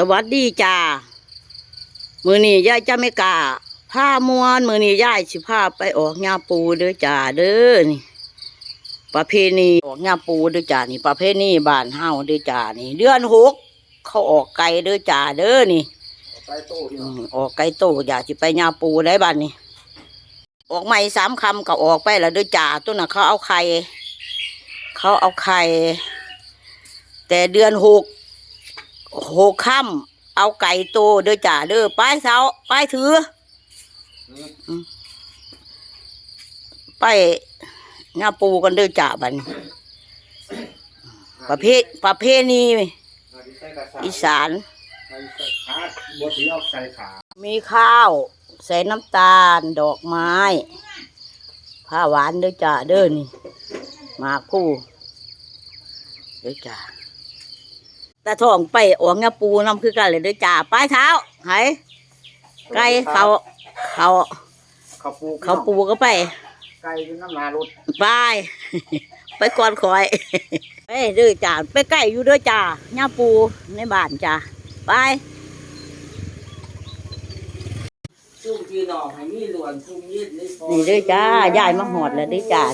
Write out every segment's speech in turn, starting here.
สวัสดีจ้า มือนี้ยายจะไม่กล้าผ้ามวนมือนี้ยายสิพาไปออกงาปูเด้อจ้าเด้อนี่ประเพณีออกงาปูเด้อจ้านี่ประเพณีบ้านเฮาเด้อจ้านี่ เดือนหกเขาออกไก่เด้อจ้าเด้อนี่ไปโต้พี่อืน้องมออกไก่โตอยากสิไปงาปูได้บ้านนี่ออกใหม่สามคำก็ออกไปแล้วเด้อจ้าตัวน่ะเขาเอาไข่เขาเอาไข่แต่เดือนหก หกค่ำเอาไก่โตเด้อจ่าเด้อไปเสาไปถืออืมไปงาปูกันเด้อจ่าบัดนประเภทประเพณีอีสานขาบดสีออกใส่ขามีข้าว ใส่น้ำตาล ดอกไม้ผ้าหวานเด้อจ่าเด้อนี่หมากคู่เด้อจ่า ตาทองไปอวงงาปูน้ำคือกันเลยเด้อจ่าป้ายเท้าไหไก่เขาเขาเขาปูเขาปูก็ไป ไก่อยู่น้ำนารถไปไปก่อนคอยไปเด้อจ่าไปใกล้อยู่เด้อจ่าหญ้าปูในบ้านจ่าไปซุ่มพี่น้องให้มีหลวนซุ่มยืดเลยพอนี่เด้อจ้ายายมาหอดแล้วเด้อจ่า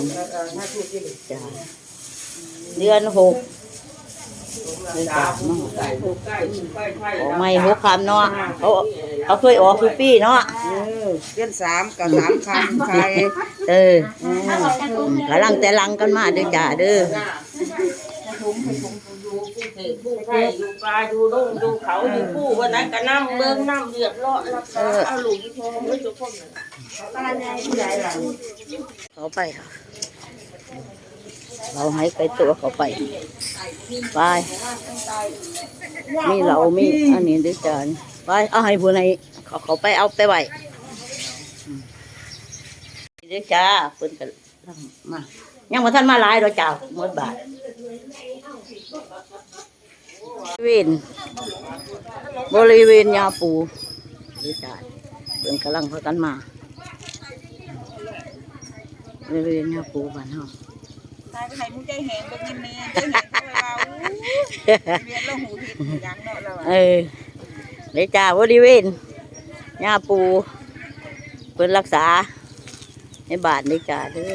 จ้าเดือนหก เดือนจ่ามาหอดใส่ถูกใกล้ถูกใกล้ไข่ออกไม่หกคำเนาะเขาเขาเคยออกทุกปีเนาะเออเดือนสามกับสามคำใครเอออืมกำลังแต่ลังกันมาเด้อจ่าเด้อผู้ไข่อยู่ปลาอยู่ลงอยู่เขาอยู่ผู้วันนั้นก็น้ำเบิ้งน้ำเดือดร้อนแล้วก็เอาหลุมทองไว้ทุกคนเลยเขาไปค่ะ เราให้ไกลตัวเขาไป ไป มีเรามีอันนี้ด้วยจานไป เอาให้ผู้ในเขาเขาไปเอาไปไว้ด้วยจ้าเพิ่นกันมา ยังมาท่านมาหลายดอกจ้าหมดบาทบริเวณบริเวณยาปูด้วยจ้าเพิ่นกำลังพากันมาบริเวณยาปูบ้านเฮา ตายไปไหนมึงใจแหงเบิ่งเงินแม่ใจแหงเข้าไปว่าอู้เรียนแล้วหูผิดยังเนาะเราเออเลยจ้าบริเวณยาปูเพิ่นรักษา ในบานเลยจ้าเด้อ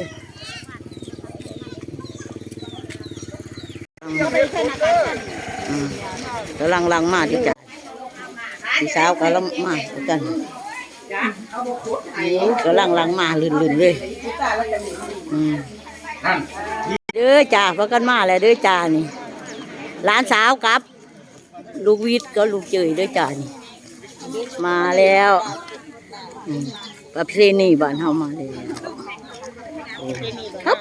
อืมกำลังลังมาดิจ้าพี่สาวกำลังมาด้วยกันนี่กำลังลังมาลื่นๆเลยอืม ท่นเด้อจ้าพากันมาแล้วเด้อจ้านี่หลานสาวกับ ลูกวิทย์ก็ลูกเจยเด้อจ้านี่มาแล้วอืมประเพณีบ้านเฮามาแล้วครับ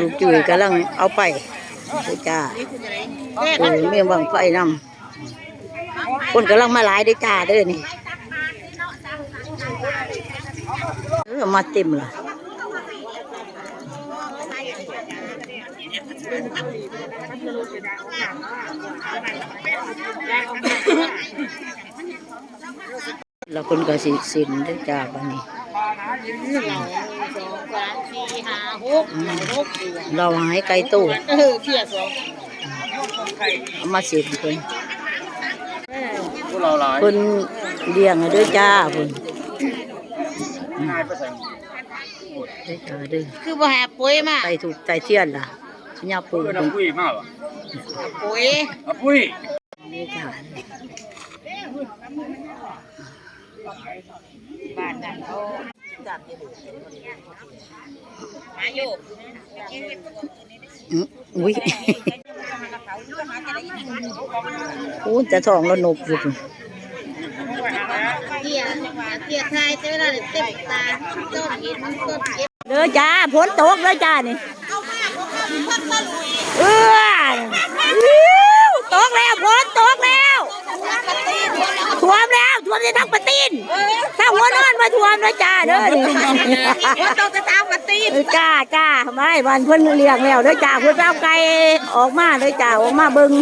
ลูกเจยกำลังเอาไปเด้อจ้าโอ้ยเมียบังไฟนำคนกำลังมาหลายเด้อจ้าเด้อนี่ เออมาเต็มละแล้วคนก็สิสินได้อจ้าบันนี้อืมเราให้ไก่ตู้เออเพียสองเอามาสินเพิ่นพวกเราหลายเพิ่นเลี้ยงให้เด้วยจ้าเพิ่น ง่ายไปใส่เด้อจ้าเด้อคือบ่หาปุ๋ยมาไก่ถูกไก่เทียนล่ะยาปูเพื่อนเพิ่นน้ำปุ้ยมากเหรอปุ๋ยน้ำปุ้ยเด้อจ้าบ้านนั้นเขาจัดหาโยกอืมอุ้ยอู้จะท้องแล้วนกอยู่พุ่น เตี้ยเตี้ยทายเต้ละเต็มตาต้นเห็นต้นเก็บเด้อจ้าฝนตกเด้อจ้านี่เอออิ๊วตกแล้วฝนตกแล้วท่วมแล้วท่วมจะทั้งปะตีนถ้าหัวนอนมาท่วมนะจ้าเด้อนี่ว่าต้องจะตามกันตีเออจ้าจ้าไม่วันเพิ่นเลี้ยงแล้วเด้อจ้าเพิ่นไปเอาไก่ออกมาเด้อจ้าออกมาเบิ่ง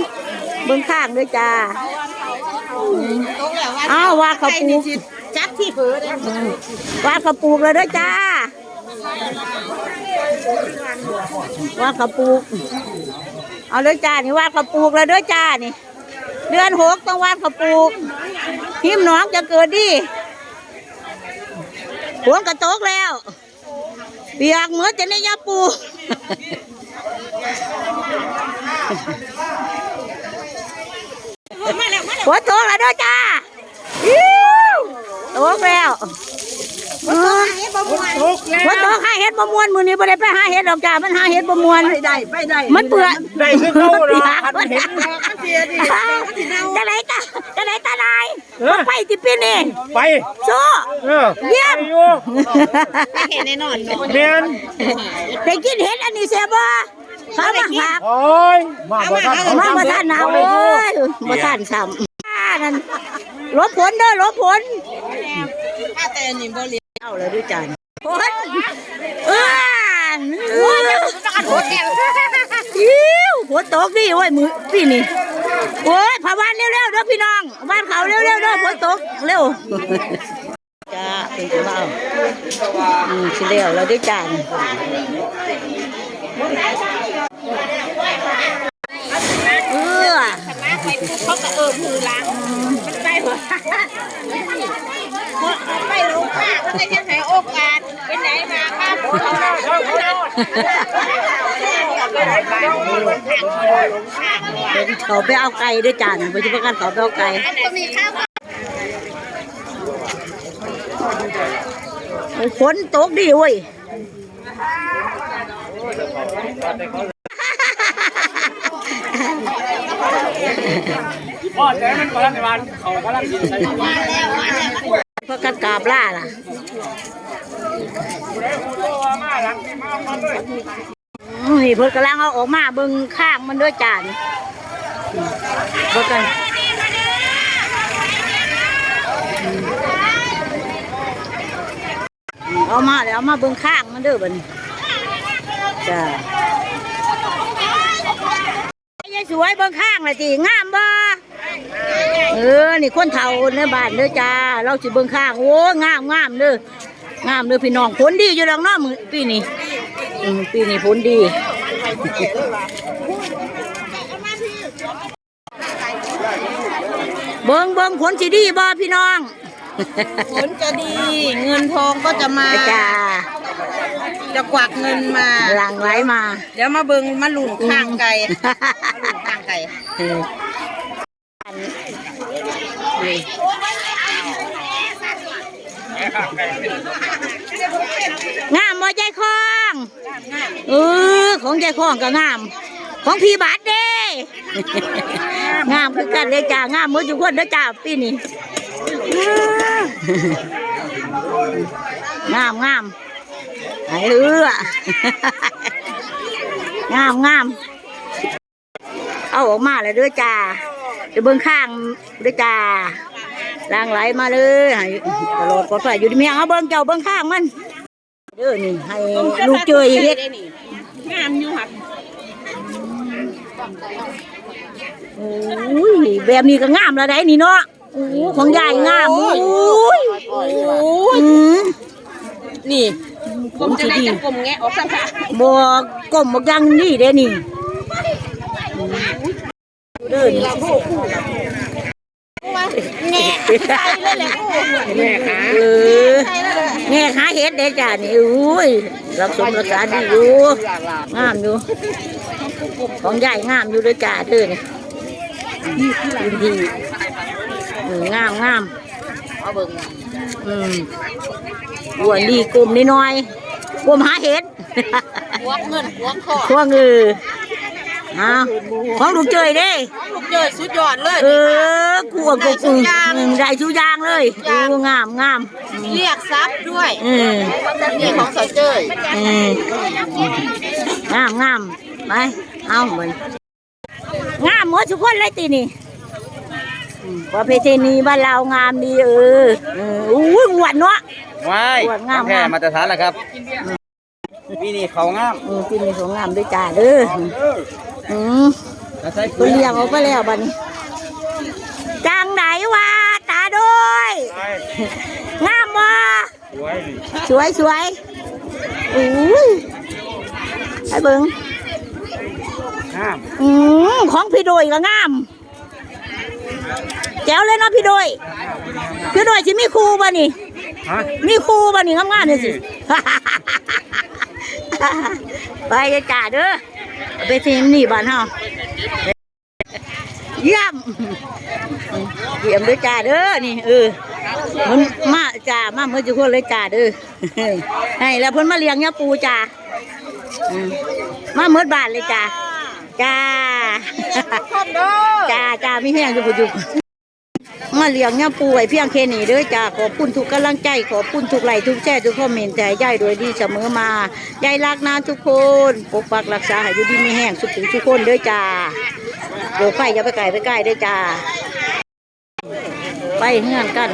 เบิ่งข้างเด้อจ้าตรงแล้วว่าอ้าวว่าเขาปลูกจัด ที่เผือได้ว่าเขาปลูกแล้วเด้อจ้าว่าเขาปลูก เอาเลยจ้านี่วาดข้าวปลูกแล้วเด้วยจ้านี่ เดือนหกต้องวาดข้าวปลูกหิมหน้องจะเกิดดีฝนกระตกแล้วเปียกเหมือนจะในยาปูฝนตกแล้วเด้วยจ้าอิ๊ว ตกแล้วเออฝนตกหาเห็ดประมวลมือนี้บ่ได้ไปหาเห็ดดอกจ้ามันหาเห็ดประมวลไปได้ไปได้มันเปื่อยได้คือเขาเนาะมันเห็นมันเสียดิจะไหนตาจะไหนตาลายมันไปที่ปีนี่ไปโซ่เออเยี่ยมอยู่เห็นแน่นอนเนาะเรียนไปกินเห็ดอันนี้เสียบ่เขามาหักโอ้ยมาบ่ทันมาบ่ทันเอาโอ้ยบ่ทันซ้ำอ่านั่น ลบผลเด้อลบผลถ้าแต่นี่บ่เรียนเอาเลยด้วยจันผลเออเอออิ้วหัวตกดิโอ้ยมือพี่นี่โอ้ยพาวันเร็วๆเด้อพี่น้องบ้านเขาเร็วๆเด้อฝนตกเร็วจ้าเป็นตัวเบาอืมสิเร็วเราด้วยจันเออเขาก็เออมือล้างมันใกล้หัว ไปลงค่ะก็ได้ยังให้โอกาสไปไหนมาครับเดี๋ยวเขาไปเอาไก่ด้วยจันไปที่ประกันเขาไปเอาไก่ฝนตกดิเว้ย พ่อแต่มันบ่ทันได้บ้านเขากำลังสิใช้พระกันกาบล่าล่ะอืมนี่เพิ่นกำลังเอาออกมาเบิ่งข้างมันด้วยจานเบิ่งกันเอามาแล้วเอามาเบิ่งข้างมันเด้อบัดนี้จ้ายายสวยเบิ่งข้างเลยจีงามบ่ เออ นี่คนเฒ่าในบ้านเด้อจ้า เราสิเบิ่งข้าง โอ้งามงามเด้องามเด้อพี่น้องผลดีอยู่ดอกเนาะมื้อปีนี้อืมปีนี้ผลดี เบิ่งเบิ่งผลสิดีบ่พี่น้อง ผลจะดี เงินทองก็จะมา จ้าจะกวักเงินมา หลังไหลมา เดี๋ยวมาเบิ่งมาหลุนข้างไก่ข้างไก่เออ อันนี่งามบ่ใจคองเออของใจคองก็งาม ของพี่บาทเด้งามคือกันเลยจ้างามมือจุกคนเด้อจ้าปีนี้งามงามไอ้เอืองามงามเอาออกมาเลยด้วยจ้า เดี๋ยวเบิ้งข้างด้วยจ้าล่างไหลมาเลยให้ตลอดปลอดภัยอยู่ที่เมียงเอาเบิ้งเจ้าเบิ้งข้างมันเด้อนี่ให้ลูกเจยเฮ็ดงามอยู่ค่ะโอ้ยแบบนี้ก็งามแล้วได้นี่เนาะโอ้ของยายงามโอ้ยโอ้ยอืมนี่ผมจะได้จะกลมแงะออกสักค่ะบ่กลมบ่ยังนี่เด้นี่อืม เด้อนี่แงะใส่เลยแหละกูแม่ขาเออแง่ขาเฮ็ดเด้จ้านี่อุ้ยรักสมรักษาดีอยู่งามอยู่ ของใหญ่งามอยู่ด้วยจ้าเด้อนี่ยินดีงามงามเอาเบิ่งอืมอ้วนดีกลมนิดหน่อยกลมหาเห็ดหัวเงินหัวคอพวกเออ อาของลูกเจยเด้ ลูกเจอสุดยอดเลย เออกลัวกูกูอืมได้ทุกอย่างเลยโอ้งามงามเรียกซับด้วยเออนี่ของสอยเจยเอองามงามไปเอาเหมือนงามหมดทุกคนเลยตีนี่อืมประเพณีบ้านเรางามดีเออเอออุ้ยหวานเนาะว้ายสวยงามแท้มาตรฐานแล้วครับปีนี้เขางามอืมปีนี้สวยงามด้วยจ้าเด้อ อืมแล้วใช้ตัวเลี้ยงออกไปแล้วบัดนี้จังไหนวะตาด้วยงามบ่สวยสวยสวยอุ้ยให้เบิ่งงงามอืมของพี่โดยก็งามแจ๋วเลยเนาะพี่โดยพี่โดยสิมีครูบ่นี่ฮะมีครูบ่นี่งามๆนี่สิไปจะจ่าเด้อ เอาไปทีมนี่บ้านเฮาเยี่ยมเยี่ยมเด้อจ่าเด้อนี่เออมันมาจ่ามาเมื่อจุกคนเลยจ่าเด้อให้แล้วเพิ่นมาเลี้ยงเนี่ยปูจ่าอืมมาเมื่อบานเลยจ่าจ้าจ้าจ้ามีแห้งอยู่บุจุก มาเลี้ยงเนี่ยปูไว้เพียงแค่นี้เด้อจ้าขอบคุณทุกกำลังใจขอบคุณทุกไลค์ทุกแชร์ทุกคอมเมนต์แต่ยายโดยดีเสมอมายายรักนะทุกคนปกปักรักษาให้อยู่ดีมีแห้งสุขถึงทุกคนเด้อจ้าโบไฟอย่าไปไกลไปใกล้เด้อจ้าไปเฮือนกัน